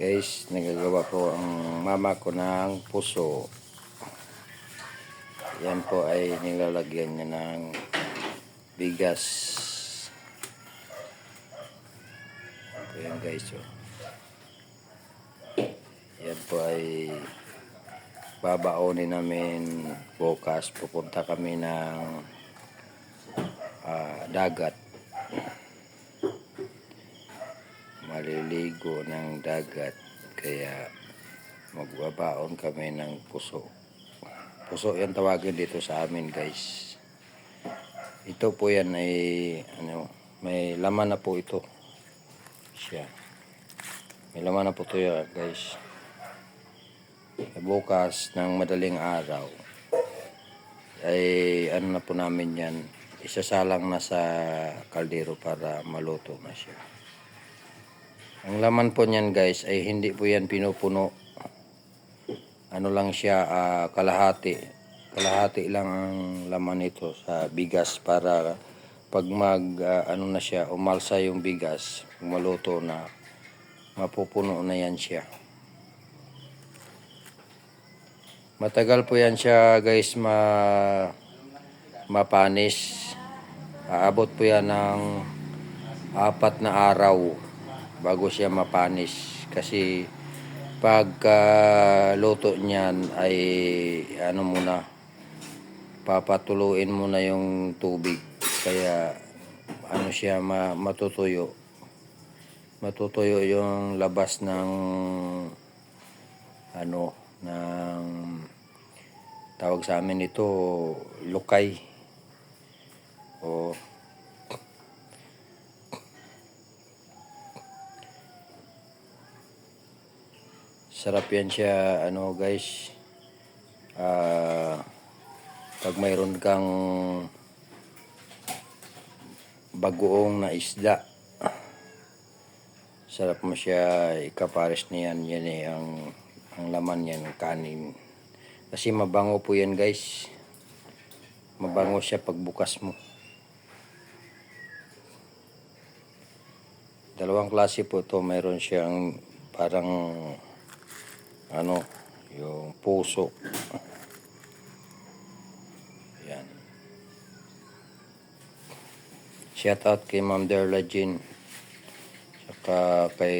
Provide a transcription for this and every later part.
Guys, nagagawa po ang mama ko ng puso. Yan po ay nilalagyan niya ng bigas. Yan guys. Oh. Yan po ay babaonin namin bukas. Pupunta kami ng ah, dagat. Maliligo ng dagat kaya magbabaon kami ng puso. Puso yan tawagin dito sa amin guys. Ito po yan ay ano may laman na po ito. Siya. May laman na po ito yan guys. Bukas ng madaling araw ay ano na po namin yan isasalang na sa kaldero para maluto na siya ang laman po niyan guys ay hindi po yan pinupuno. Ano lang siya ah, kalahati. Kalahati lang ang laman nito sa bigas para pag mag ah, ano na siya umalsa yung bigas, maluto na mapupuno na yan siya. Matagal po yan siya guys ma mapanis. Aabot po yan ng apat na araw bago siya mapanis. Kasi pagka luto niyan ay ano muna papatuluin muna yung tubig. Kaya ano siya ma, matutuyo. Matutuyo yung labas ng ano ng tawag sa amin ito lukay. O Sarap yan siya, ano guys. Ah, pag mayroon kang bagoong na isda. Sarap mo siya ikapares niyan. Yan eh, ang, ang laman yan, kanin. Kasi mabango po yan guys. Mabango siya pagbukas mo. Dalawang klase po to Mayroon siyang parang ano, yung puso. Yan. Shout out kay Ma'am Derla Jean. Saka kay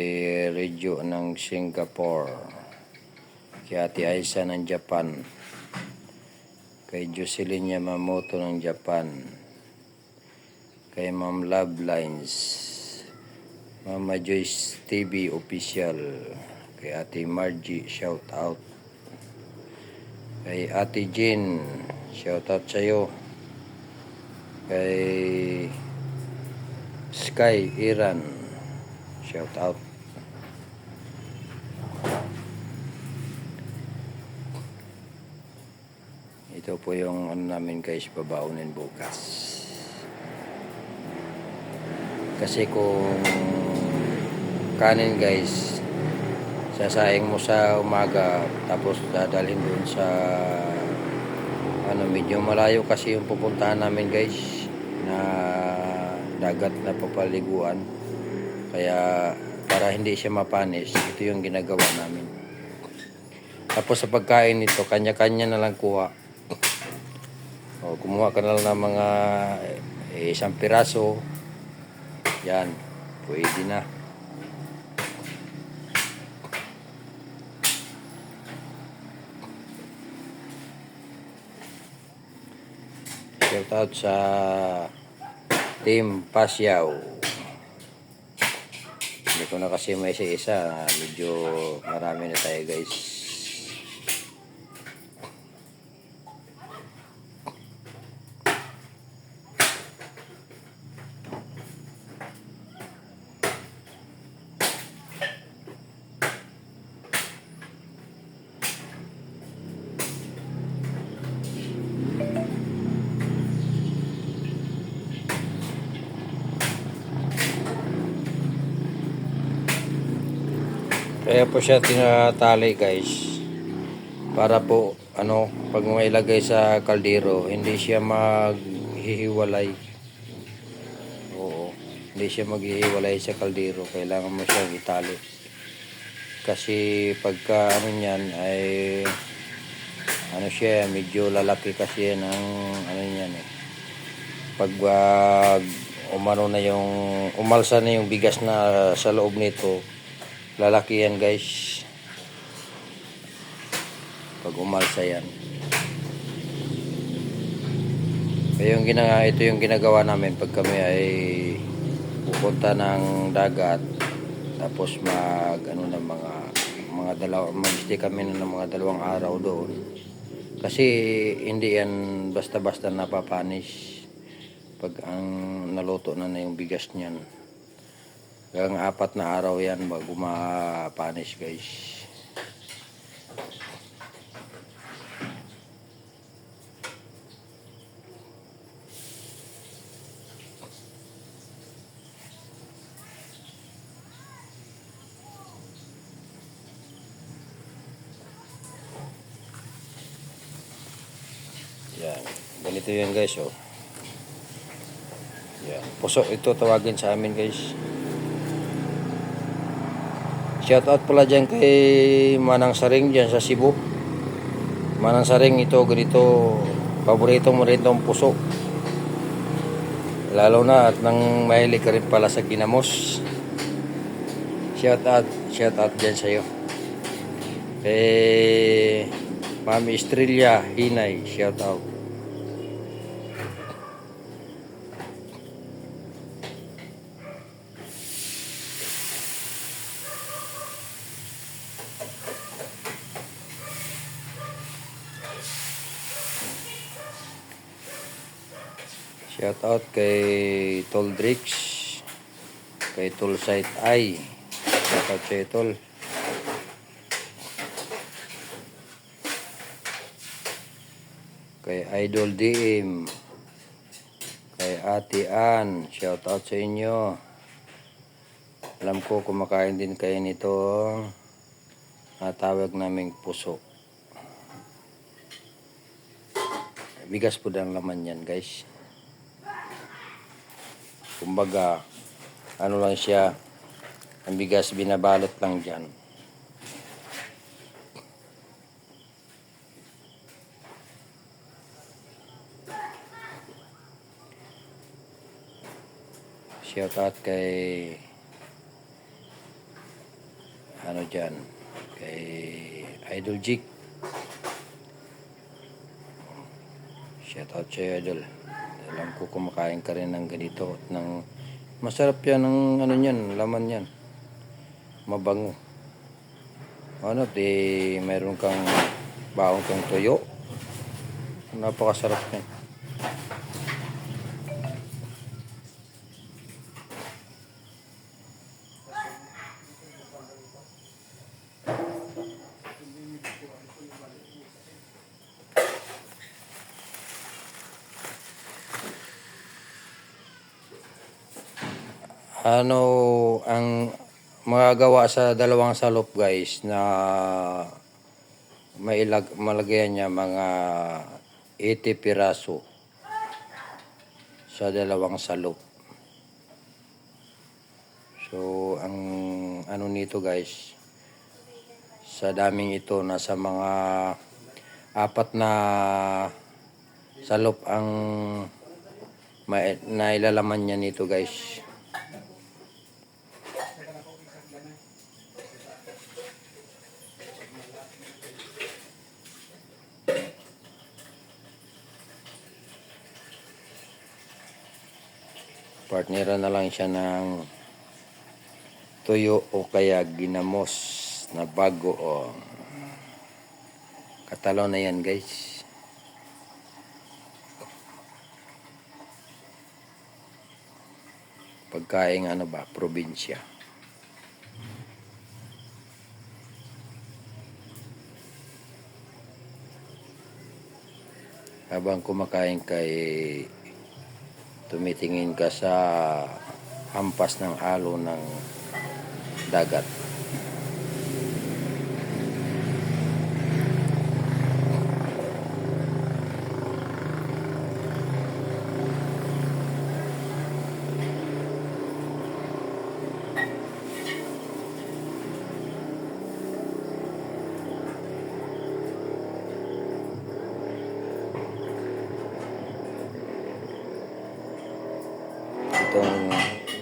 Regio ng Singapore. Kay Ate Aisa ng Japan. Kay Jocelyn Yamamoto ng Japan. Kay Ma'am Love Lines. Mama Joyce TV Official. Kay Ate Margie, shout out. Kay Ate Jean, shout out sa'yo. Kay Sky Iran, shout out. Ito po yung ano namin guys, babaunin bukas. Kasi kung kanin guys, sasaing mo sa umaga tapos dadalhin doon sa ano medyo malayo kasi yung pupuntahan namin guys na dagat na papaliguan. Kaya para hindi siya mapanis ito yung ginagawa namin. Tapos sa pagkain nito kanya-kanya na lang kuha. O, kumuha ka na lang ng mga eh, isang piraso. Yan pwede na Shout out sa Team Pasyaw. Hindi ko na kasi may isa-isa. Medyo marami na tayo guys. Kaya po siya tinatali guys. Para po ano, pag mailagay sa kaldero, hindi siya maghihiwalay. Oo. Hindi siya maghihiwalay sa kaldero. Kailangan mo siyang itali. Kasi pagka ano niyan ay ano siya, medyo lalaki kasi yan ang ano niyan eh. Pag wag umano na yung umalsa na yung bigas na sa loob nito, lalaki yan guys. Pag umalsa yan. Kaya yung gina, ito yung ginagawa namin pag kami ay pupunta ng dagat tapos mag ano na mga mga dalawa mag-stay kami ng mga dalawang araw doon kasi hindi yan basta-basta napapanis pag ang naluto na na yung bigas niyan hanggang apat na araw yan bago mapanis guys Yan. Ganito yan guys, oh. Yan. Puso ito tawagin sa amin guys. Shout out pala dyan kay Manang Saring dyan sa Cebu. Manang Saring ito ganito paborito mo rin tong puso. Lalo na at nang mahilig ka rin pala sa ginamos. Shout out, shout out dyan sa'yo. Eh, Mami Estrella Hinay, shout out. Shout out kay Tol Drix, kay Tol Sight Eye. Shout out sa'yo, Tol. kay Idol DM, kay Ate Ann, shout out sa inyo. Alam ko kumakain din kayo nito, natawag naming puso. Bigas po ang laman yan guys. Kumbaga, ano lang siya, ang bigas binabalot lang dyan. Shout out kay ano dyan kay Idol Jig shout out sa'yo Idol alam ko kumakain ka rin ng ganito at ng masarap yan ng ano yan laman yan mabango. Ano di mayroon kang baong kang tuyo napakasarap yan ano ang magagawa sa dalawang salop guys na mailag malagayan niya mga 80 piraso sa dalawang salop. So ang ano nito guys sa daming ito nasa mga apat na salop ang may, nailalaman niya nito guys. Partnera na lang siya ng tuyo o kaya ginamos na bago o katalo na yan guys. Pagkaing ano ba probinsya. Habang kumakain kay tumitingin ka sa hampas ng alo ng dagat.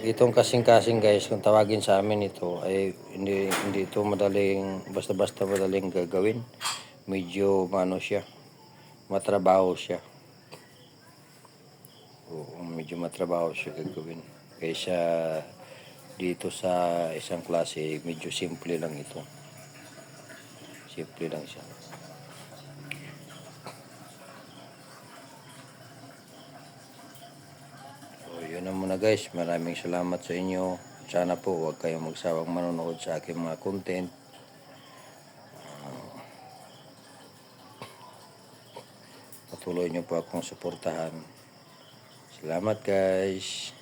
Itong kasing-kasing guys, kung tawagin sa amin ito, ay hindi, hindi ito madaling, basta-basta madaling gagawin. Medyo, ano siya, matrabaho siya. Oo, medyo matrabaho siya gagawin. Kaysa dito sa isang klase, medyo simple lang ito. Simple lang siya. So, yun na muna guys. Maraming salamat sa inyo. Sana po huwag kayong magsawang manonood sa aking mga content. Patuloy niyo po akong suportahan. Salamat guys.